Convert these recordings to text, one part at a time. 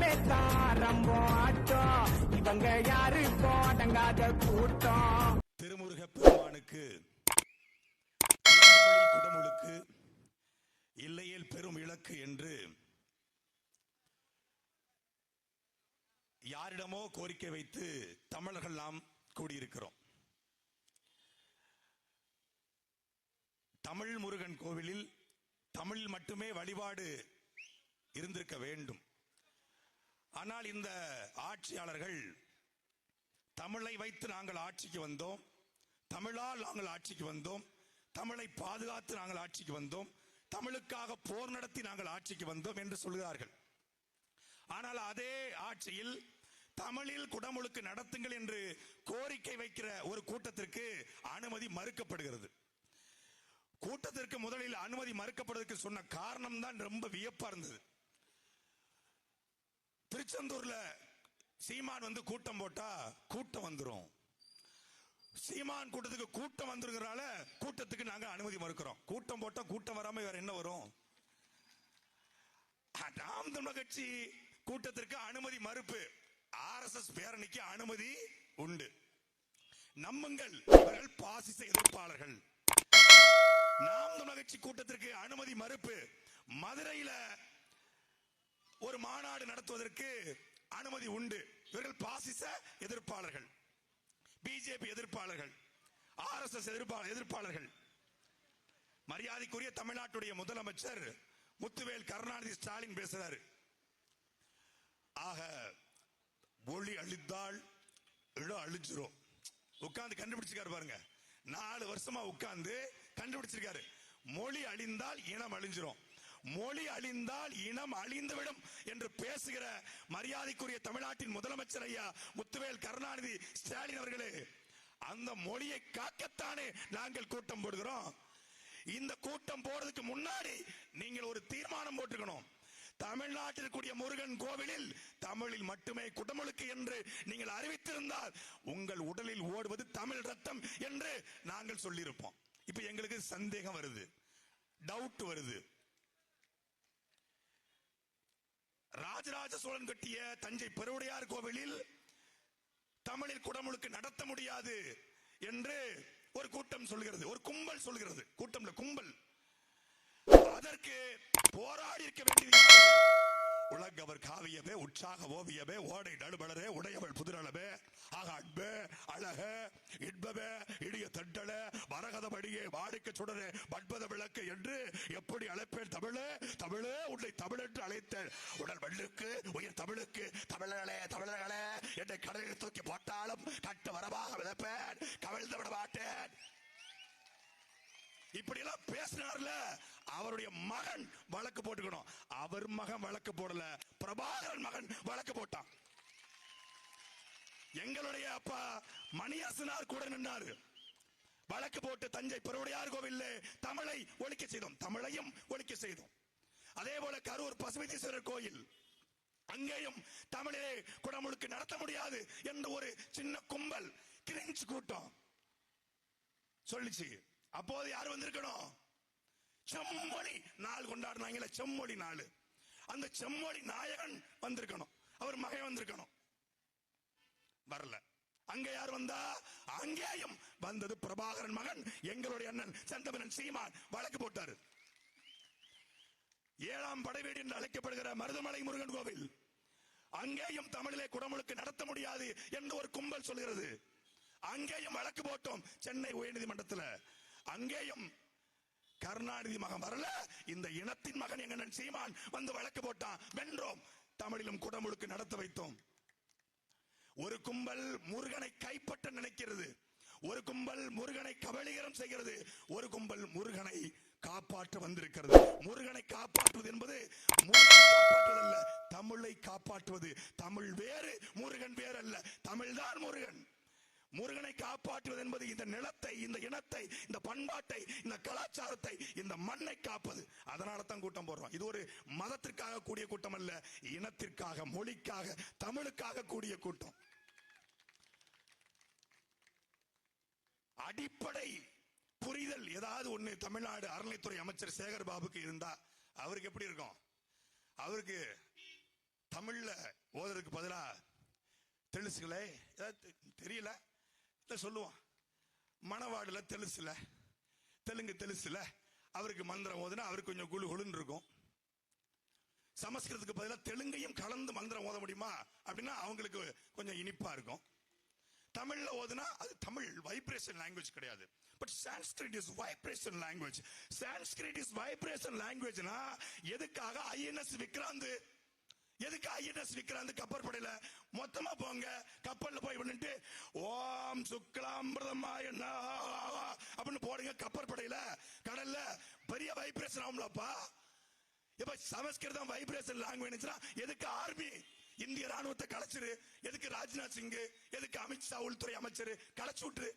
இனிமே தாரம்போ ஆட்டம் இவங்க யாரு? போடங்காத கூட்டம். திருமுருக பெருமானுக்கு குடமுழுக்கு இல்லையேல் பெரும் இலக்கு என்று யாரிடமோ கோரிக்கை வைத்து தமிழர்கள் நாம் கூடியிருக்கிறோம். தமிழ் முருகன் கோவிலில் தமிழ் மட்டுமே வழிபாடு இருந்திருக்க வேண்டும். ஆனால் இந்த ஆட்சியாளர்கள் தமிழை வைத்து நாங்கள் ஆட்சிக்கு வந்தோம். தமிழால் நாங்கள் ஆட்சிக்கு வந்தோம். தமிழை பாதுகாத்து நாங்கள் ஆட்சிக்கு வந்தோம். தமிழுக்காக போர் நடத்தி நாங்கள் ஆட்சிக்கு வந்தோம் என்று சொல்கிறார்கள். ஆனால் அதே ஆட்சியில் தமிழில் குடமுழுக்கு நடத்துங்கள் என்று கோரிக்கை வைக்கிற ஒரு கூட்டத்திற்கு அனுமதி மறுக்கப்படுகிறது. கூட்டத்திற்கு முதலில் அனுமதி மறுக்கப்படுவதற்கு சொன்ன காரணம் தான் ரொம்ப வியப்பா இருந்தது. திருச்செந்தூர்ல சீமான் வந்து கூட்டம் போட்டா கூட்டம் வந்துடும் சீமான் கூட்டத்துக்கு கூட்டம் வந்துருங்கிறனால கூட்டத்துக்கு நாங்க அனுமதி மறுக்கிறோம். கூட்டம் போட்டா கூட்டம் வராம வேற என்ன வரும்? நாம் தமிழர் கட்சி கூட்டத்திற்கு அனுமதி மறுப்பு. ஆர்எஸ்எஸ் பேரணிக்கு அனுமதி உண்டு. நம்புங்கள் அவர்கள் பாசிச எதிர்ப்பாளர்கள். நாம் தமிழர் கட்சி கூட்டத்திற்கு அனுமதி மறுப்பு. மதுரையில ஒரு மாநாடு நடத்துவதற்கு அனுமதி உண்டு. இவர்கள் பாசிச எதிர்ப்பாளர்கள். பிஜேபி எதிர்ப்பாளர்கள். ஆர்எஸ்எஸ் எதிர்ப்பாளர் எதிர்ப்பாளர்கள். மரியாதைக்குரிய தமிழ்நாட்டுடைய முதலமைச்சர் முத்துவேல் கருணாநிதி ஸ்டாலின் பேசுறாரு. ஆக ஒளி அழித்தால் இடம் அழிஞ்சிரும். உட்கார்ந்து கண்டுபிடிச்சிருக்காரு பாருங்க. நாலு வருஷமா உட்கார்ந்து கண்டுபிடிச்சிருக்காரு. மொழி அழிந்தால் இனம் அழிஞ்சிரும். மொழி அழிந்தால் இனம் அழிந்துவிடும் என்று பேசுகிற மரியாதைக்குரிய தமிழ்நாட்டின் முதலமைச்சர் ஐயா முத்துவேல் கருணாநிதி ஸ்டாலின் அவர்களே அந்த மொழியை காக்கத்தானே நாங்கள் கூட்டம் போடுகிறோம். இந்த கூட்டம் போறதுக்கு முன்னாடி நீங்கள் ஒரு தீர்மானம் போட்டுக்கணும். தமிழ்நாட்டில் கூடிய முருகன் கோவிலில் தமிழில் மட்டுமே குடமுழுக்கு என்று நீங்கள் அறிவித்திருந்தால் உங்கள் உடலில் ஓடுவது தமிழ் ரத்தம் என்று நாங்கள் சொல்லியிருப்போம். இப்ப எங்களுக்கு சந்தேகம் வருது டவுட் வருது. ராஜராஜ சோழன் கட்டிய தஞ்சை பெருவுடையார் கோவிலில் தமிழில் குடமுழுக்கு நடத்த முடியாது என்று ஒரு கூட்டம் சொல்கிறது. ஒரு கும்பல் சொல்கிறது. கூட்டம்ல கும்பல். அதற்கு போராடி இருக்க வேண்டியது உலகவர் காவியமே உற்சாக ஓவியமே ஓடை நடுமலரே உடையவள் புதிரளவே ஆக அன்பு அழக இன்பமே இடிய தண்டல மரகதபடியே வாடிக்க சுடரே மண்பத விளக்கு என்று எப்படி அழைப்பேன் தமிழே? தமிழே உன்னை தமிழ் என்று அழைத்தேன். உடல் மண்ணுக்கு உயிர் தமிழுக்கு தமிழர்களே தமிழர்களே என்னை கடலில் தூக்கி போட்டாலும் கட்டு வரமாக விதப்பேன். கவிழ்ந்து விட மாட்டேன். இப்படி எல்லாம் பேசினார்ல அவருடைய மகன் வழக்கு போட்டுக்கணும். அவர் மகன் வழக்கு போடல பிரபாகரன் மகன் வழக்கு போட்டான். எங்களுடைய அப்பா மணியாசனார் கூட நின்றாரு வழக்கு போட்டு தஞ்சை பெருவுடையார் கோவில்ல தமிழை ஒழிக்க செய்தோம். தமிழையும் ஒழிக்க செய்தோம். அதே போல கரூர் பசுமதீஸ்வரர் கோயில் அங்கேயும் தமிழிலே குடமுழுக்கு நடத்த முடியாது என்று ஒரு சின்ன கும்பல் கிரிஞ்சு கூட்டம். சொல்லிச்சு. அப்போது யார் வந்திருக்கணும்? செம்மொழி நாள் கொண்டாடுனாங்கல்ல செம்மொழி நாள். அந்த செம்மொழி நாயகன் வந்திருக்கணும். அவர் மகன் வந்திருக்கணும். வரல. அங்க யார் வந்தா? அங்கேயும் வந்தது பிரபாகரன் மகன் எங்களுடைய அண்ணன் சந்தமனன் சீமான். வழக்கு போட்டாரு. ஏழாம் படைவீடு என்று அழைக்கப்படுகிற மருதமலை முருகன் கோவில். அங்கேயும் தமிழிலே குடமுழுக்கு நடத்த முடியாது என்று ஒரு கும்பல் சொல்கிறது. அங்கேயும் வழக்கு போட்டோம் சென்னை உயர்நீதிமன்றத்தில். அங்கேயும் கருணாநிதி மகன் வரல. இந்த இனத்தின் மகன் எங்க சீமான் வந்து வழக்கு போட்டான். வென்றோம். தமிழிலும் குடமுழுக்கு நடத்த வைத்தோம். ஒரு கும்பல் முருகனை கைப்பற்ற நினைக்கிறது. ஒரு கும்பல் முருகனை கபலீகரம் செய்கிறது. ஒரு கும்பல் முருகனை காப்பாற்ற வந்திருக்கிறது. முருகனை காப்பாற்றுவது என்பது காப்பாற்றுவதல்ல தமிழை காப்பாற்றுவது. தமிழ் வேறு முருகன் வேறு அல்ல தமிழ்தான் முருகன். முருகனை காப்பாற்றுவது என்பது இந்த நிலத்தை இந்த இனத்தை இந்த பண்பாட்டை இந்த கலாச்சாரத்தை இந்த மண்ணை காப்பது. அதனால தான் கூட்டம் போடுறோம். இது ஒரு மதத்திற்காக கூடிய கூட்டம் அல்ல இனத்திற்காக மொழிக்காக தமிழுக்காக கூடிய கூட்டம். அடிப்படை புரிதல் ஏதாவது ஒண்ணு தமிழ்நாடு அறநிலைத்துறை அமைச்சர் சேகர் பாபுக்கு இருந்தா அவருக்கு எப்படி இருக்கும்? அவருக்கு தமிழ்ல ஓதுறதுக்கு பதிலா தெலுசுகளே ஏதாவது தெரியல. சொல்லுவான் மணவாடுல தெலுசுல தெலுங்கு தெலுசுல அவருக்கு மந்திரம் ஓதுனா அவருக்கு கொஞ்சம் குழு குழுன்னு இருக்கும். சமஸ்கிருதத்துக்கு பதிலா தெலுங்கையும் கலந்து மந்திரம் ஓத முடியுமா? அப்படின்னா அவங்களுக்கு கொஞ்சம் இனிப்பா இருக்கும். தமிழ்ல ஓதுனா அது தமிழ் வைப்ரேஷன் லாங்குவேஜ் கிடையாது. But Sanskrit is vibration language Sanskrit is vibration லாங்குவேஜ்னா எதுக்காக ஐஎன்எஸ் விக்ராந்த் எதுக்கு ஐஎன்எஸ் விக்ராந்த் கப்பற்படையில மொத்தமா போங்க. கப்பல்ல போய் பண்ணிட்டு ஓம் சுக்லாம்பிரதமாய அப்படின்னு போடுங்க கப்பற்படையில கடல்ல பெரிய வைப்ரேஷன் ஆகும்லப்பா. இப்ப சமஸ்கிருதம் வைப்ரேஷன் லாங்குவேஜ்னா எதுக்கு ஆர்மி இந்திய ராணுவத்தை கலைச்சிரு? எதுக்கு ராஜ்நாத் சிங் எதுக்கு அமித்ஷா உள்துறை அமைச்சர்? கலைச்சு விட்டுரு.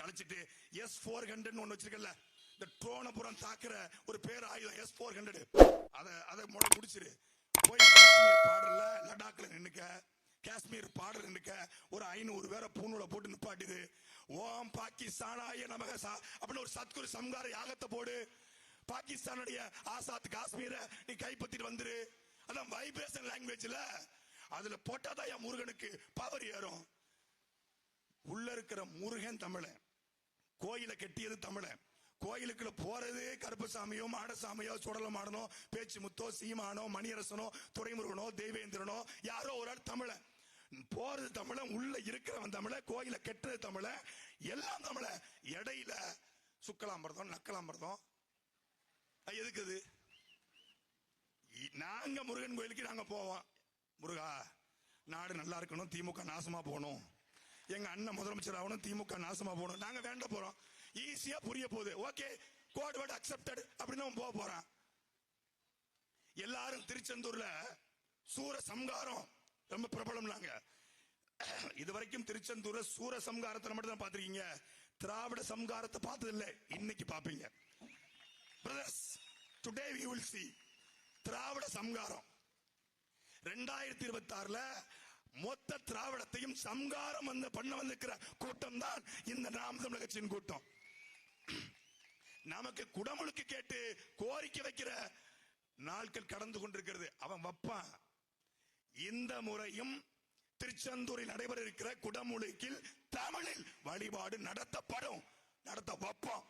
கலைச்சிட்டு எஸ் போர் ஹண்ட்ரட் ஒன்று வச்சிருக்கல இந்த ட்ரோனபுரம் தாக்குற ஒரு பேர் ஆயுதம் எஸ் போர் ஹண்ட்ரட் அதை அதை முட முடிச்சிரு. போய் காஷ்மீர் பாடல லடாக்ல நின்னுக்க காஷ்மீர் பாடல் நின்னுக்க ஒரு ஐநூறு பேரை பூணூல போட்டு நிப்பாட்டுது. ஓம் பாகிஸ்தானாய நமக சா அப்படின்னு ஒரு சத்குரு சம்கார யாகத்தை போடு. பாகிஸ்தானுடைய ஆசாத் காஷ்மீரை நீ கைப்பற்றிட்டு வந்துரு. அதான் வைப்ரேஷன் லாங்குவேஜ்ல அதுல போட்டாதான் என் முருகனுக்கு பவர் ஏறும். உள்ள இருக்கிற முருகன் தமிழன். கோயிலை கட்டியது தமிழன். கோயிலுக்குள்ள போறது கருப்பசாமியோ மாடசாமியோ சுடலமாடனோ பேச்சு முத்தோ சீமானோ மணியரசனோ துரைமுருகனோ தேவேந்திரனோ யாரோ ஒரு ஆள் தமிழ. போறது தமிழன் உள்ள இருக்கிறவன் தமிழ கோயிலை கெட்டது தமிழ எல்லாம் தமிழ. இடையில சுக்கலாம்பரதம் நக்கலாம்பரதம். அது நாங்க முருகன் கோயிலுக்கு நாங்க போவோம். முருகா நாடு நல்லா இருக்கணும் திமுக நாசமா போகணும். எங்க அண்ணன் முதலமைச்சர் ஆகணும் திமுக நாசமா போகணும். நாங்க வேண்ட போறோம். ஈஸியா புரிய போகுது. ஓகே கோட் வேர்ட் அக்செப்டட் அப்படின்னு அவன் போக போறான். எல்லாரும் திருச்செந்தூர்ல சூர சம்காரம் ரொம்ப பிரபலம் நாங்க இது வரைக்கும் திருச்செந்தூர்ல சூர சம்காரத்தை மட்டும் தான் பாத்திருக்கீங்க திராவிட சம்காரத்தை பார்த்தது இல்ல இன்னைக்கு பாப்பீங்க brothers today we will see திராவிட சம்காரம். ரெண்டாயிரத்தி இருபத்தி ஆறுல மொத்த திராவிடத்தையும் சம்காரம் வந்து பண்ண வந்திருக்கிற கூட்டம் தான் இந்த நாம் தமிழர் கட்சியின் கூட்டம். நமக்கு குடமுழுக்கு கேட்டு கோரிக்கை வைக்கிற நாட்கள் கடந்து கொண்டிருக்கிறது. அவன் வப்பான். இந்த முறையும் திருச்செந்தூரில் நடைபெற இருக்கிற குடமுழுக்கில் தமிழில் வழிபாடு நடத்தப்படும். நடத்த வைப்போம்.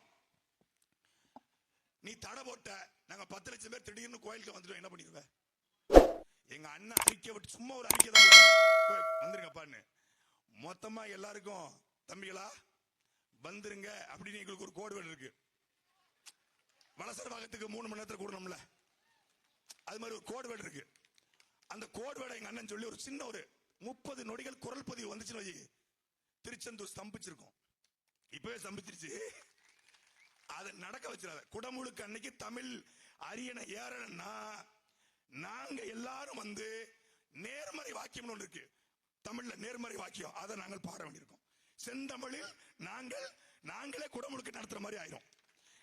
நீ தடை போட்ட நாங்க பத்து லட்சம் பேர் திடீர்னு கோயிலுக்கு வந்துட்டோம். என்ன பண்ணிடுவ எங்க அண்ணன் அறிக்கை விட்டு சும்மா ஒரு அறிக்கை தான் வந்துருங்கப்பான்னு மொத்தமா எல்லாருக்கும் தம்பிகளா வந்துருங்க அப்படின்னு எங்களுக்கு ஒரு கோடு இருக்கு வலசர் மூணு மணி நேரத்தில் கூடணும்ல? அது மாதிரி ஒரு கோடு வேர்டு இருக்கு. அந்த கோடு வேர்டை எங்க அண்ணன் சொல்லி ஒரு சின்ன ஒரு முப்பது நொடிகள் குரல் பதிவு வந்துச்சுன்னு வச்சு திருச்செந்தூர் ஸ்தம்பிச்சிருக்கும். இப்பவே ஸ்தம்பிச்சிருச்சு. அதை நடக்க வச்சிடாத. குடமுழுக்கு அன்னைக்கு தமிழ் அரியணை ஏறணும்னா நாங்க எல்லாரும் வந்து நேர்மறை வாக்கியம் ஒன்று இருக்கு. தமிழ்ல நேர்மறை வாக்கியம். அதை நாங்கள் பாட வேண்டியிருக்கோம். செந்தமிழில் நாங்கள் நாங்களே குடமுழுக்கு நடத்துற மாதிரி ஆயிரும்.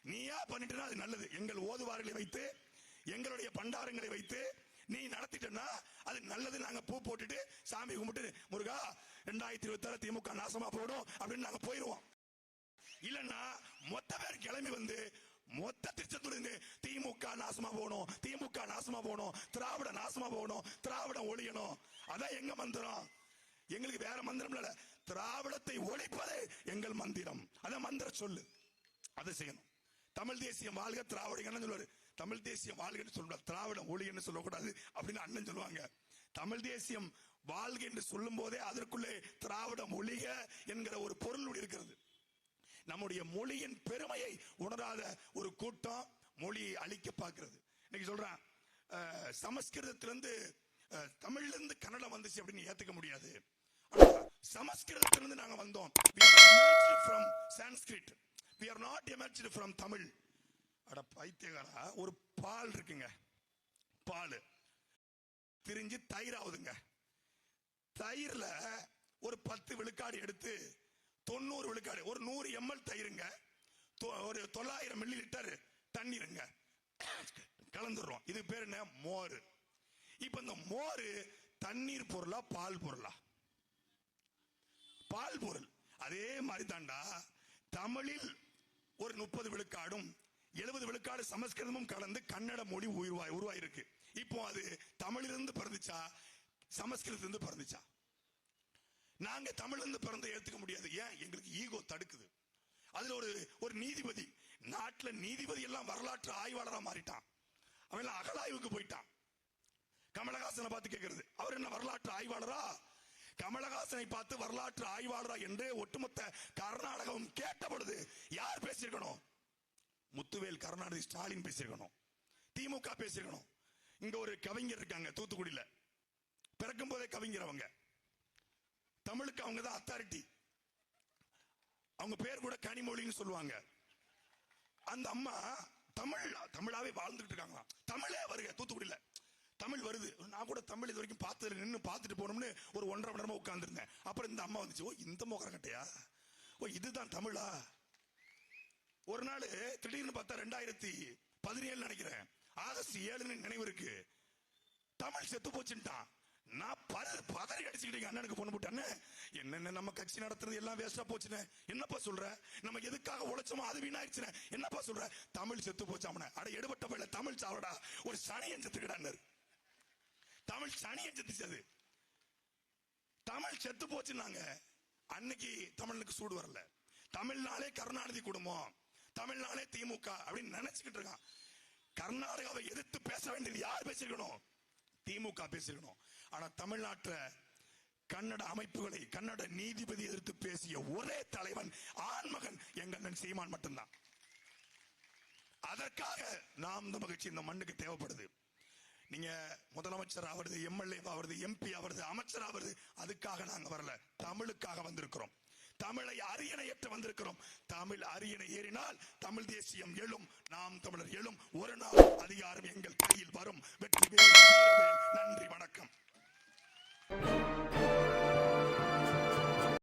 நீயா பண்ணிட்டுனா அது நல்லது. எங்கள் ஓதுவார்களை வைத்து எங்களுடைய பண்டாரங்களை வைத்து நீ நடத்திட்டனா அது நல்லது. நாங்க பூ போட்டுட்டு சாமி கும்பிட்டு முருகா ரெண்டாயிரத்தி இருபத்தி ஆறு திமுக நாசமா போடும் அப்படின்னு நாங்க போயிருவோம். இல்லன்னா மொத்த பேர் கிளம்பி வந்து மொத்த திருச்செந்தூர் திமுக நாசமா போகணும் திமுக நாசமா போகணும் திராவிட நாசமா போகணும் திராவிடம் ஒழியணும். அதான் எங்க மந்திரம். எங்களுக்கு வேற மந்திரம் இல்ல திராவிடத்தை ஒழிப்பது எங்கள் மந்திரம். அதான் மந்திர சொல்லு. அதை செய்யணும். தமிழ் தேசியம் வாழ்க திராவிடங்கன்னு சொல்லுவாரு? தமிழ் தேசியம் வாழ்கன்னு சொல்லுவார். திராவிடம் ஒளிகன்னு சொல்லக்கூடாது அப்படின்னு அண்ணன் சொல்லுவாங்க. தமிழ் தேசியம் வாழ்க என்று சொல்லும் போதே அதற்குள்ளே திராவிடம் ஒழிக என்கிற ஒரு பொருள் இருக்கிறது. நம்முடைய மொழியின் பெருமையை உணராத ஒரு கூட்டம் மொழியை அழிக்க பார்க்கிறது. இன்னைக்கு சொல்றான் சமஸ்கிருதத்திலிருந்து அஹ், தமிழ்ல இருந்து கன்னடம் வந்துச்சு அப்படின்னு ஏத்துக்க முடியாது. ஆனா, சமஸ்கிருதத்திலிருந்து நாங்க வந்தோம். Sanskrit we are not sanskrit from Tamil அட பைத்தியகாரா ஒரு பால் இருக்குங்க. பால். திரிஞ்சு தயிர் ஆகுதுங்க தயிரில் ஒரு பத்து விழுக்காடு எடுத்து தொண்ணூறு விழுக்காடு ஒரு நூறு எம்எல் தயிருங்க. தொ- ஒரு தொள்ளாயிரம் மில்லி லிட்டர் தண்ணீருங்க. கலந்துடுறோம் இது பேர் என்ன? மோர். இப்போ இந்த மோர் தண்ணீர் பொருளா பால் பொருளா? பால் பொருள். அதே மாதிரி தாண்டா தமிழில் ஒரு முப்பது விழுக்காடும் எழுபது விழுக்காடு சமஸ்கிருதமும் கலந்து கன்னட மொழி உருவாய் உருவாயிருக்கு. இப்போ அது தமிழிலிருந்து பிறந்துச்சா? சமஸ்கிருதத்திலிருந்து பிறந்துச்சா? நாங்க தமிழ்ல பிறந்த ஏத்துக்க முடியாது. ஏன்? எங்களுக்கு ஈகோ தடுக்குது. அதுல ஒரு ஒரு நீதிபதி நாட்டுல நீதிபதி எல்லாம் வரலாற்று ஆய்வாளரா மாறிட்டான். அவன் எல்லாம் அகலாய்வுக்கு போயிட்டான். கமலஹாசனை பார்த்து கேட்கறது அவர் என்ன வரலாற்று ஆய்வாளரா? கமலஹாசனை பார்த்து வரலாற்று ஆய்வாளரா என்று ஒட்டுமொத்த கர்நாடகம் கேட்ட பொழுது யார் பேசியிருக்கணும்? முத்துவேல் கருணாநிதி ஸ்டாலின் பேசியிருக்கணும். திமுக பேசியிருக்கணும். இங்க ஒரு கவிஞர் இருக்காங்க தூத்துக்குடியில். பிறக்கும் போதே கவிஞர் அவங்க. தமிழுக்கு அவங்க தான் அத்தாரிட்டி அவங்க பேர் கூட கனிமொழின்னு சொல்லுவாங்க. அந்த அம்மா தமிழ் தமிழாவே வாழ்ந்துட்டு இருக்காங்களாம். தமிழே வருக தூத்துக்குடியில். தமிழ் வருது. நான் கூட தமிழ் இது வரைக்கும் பார்த்து நின்று பார்த்துட்டு போனோம்னு ஒரு ஒன்றரை மணி நேரம் உட்காந்துருந்தேன் அப்புறம் இந்த அம்மா வந்துச்சு. ஓ இந்த மோகரக்கட்டையா ஓ இதுதான் தமிழா? ஒரு நாள் திடீர்னு பார்த்தா ரெண்டாயிரத்தி பதினேழு நினைக்கிறேன். ஆகஸ்ட் ஏழுன்னு நினைவு இருக்கு. தமிழ் செத்து போச்சுட்டான் நான் பல பதறி அடிச்சுக்கிட்டீங்க அண்ணனுக்கு பொண்ணு போட்டான்னு என்னென்ன நம்ம கட்சி நடத்துறது? எல்லாம் வேஸ்டா போச்சுன்னு என்னப்பா சொல்ற? நம்ம எதுக்காக உழைச்சோமோ அது வீணாயிருச்சுனே. என்னப்பா சொல்ற? தமிழ் செத்து போச்சாமன. அட எடுபட்ட பயில தமிழ் சாவடா. ஒரு சனியன் செத்துக்கிட்டான்னு தமிழ் சனியை செத்துச்சது தமிழ் செத்து போச்சுன்னாங்க. அன்னைக்கு தமிழுக்கு சூடு வரல. தமிழ்நாளே கருணாநிதி குடும்பம். தமிழ்நாளே திமுக அப்படின்னு நினைச்சுக்கிட்டு இருக்கான். கர்நாடகாவை எதிர்த்து பேச வேண்டியது யார் பேசிருக்கணும் திமுக பேசிருக்கணும் ஆனா தமிழ்நாட்டில் கன்னட அமைப்புகளை கன்னட நீதிபதி எதிர்த்து பேசிய ஒரே தலைவன் ஆண்மகன் எங்க அண்ணன் சீமான் மட்டும்தான். அதற்காக நாம் இந்த மகிழ்ச்சி இந்த மண்ணுக்கு தேவைப்படுது. நீங்க முதலமைச்சர் ஆவது எம்எல்ஏ ஆவது எம்பி ஆவது அமைச்சர் ஆவது அதுக்காக நாங்க வரல. தமிழுக்காக வந்திருக்கிறோம். தமிழை அரியணை ஏற்று வந்திருக்கிறோம். தமிழ் அரியணை ஏறினால் தமிழ் தேசியம் எழும் நாம் தமிழர் எழும். ஒரு நாள் அதிகாரம் எங்கள் கையில் வரும். வெற்றி நன்றி வணக்கம்.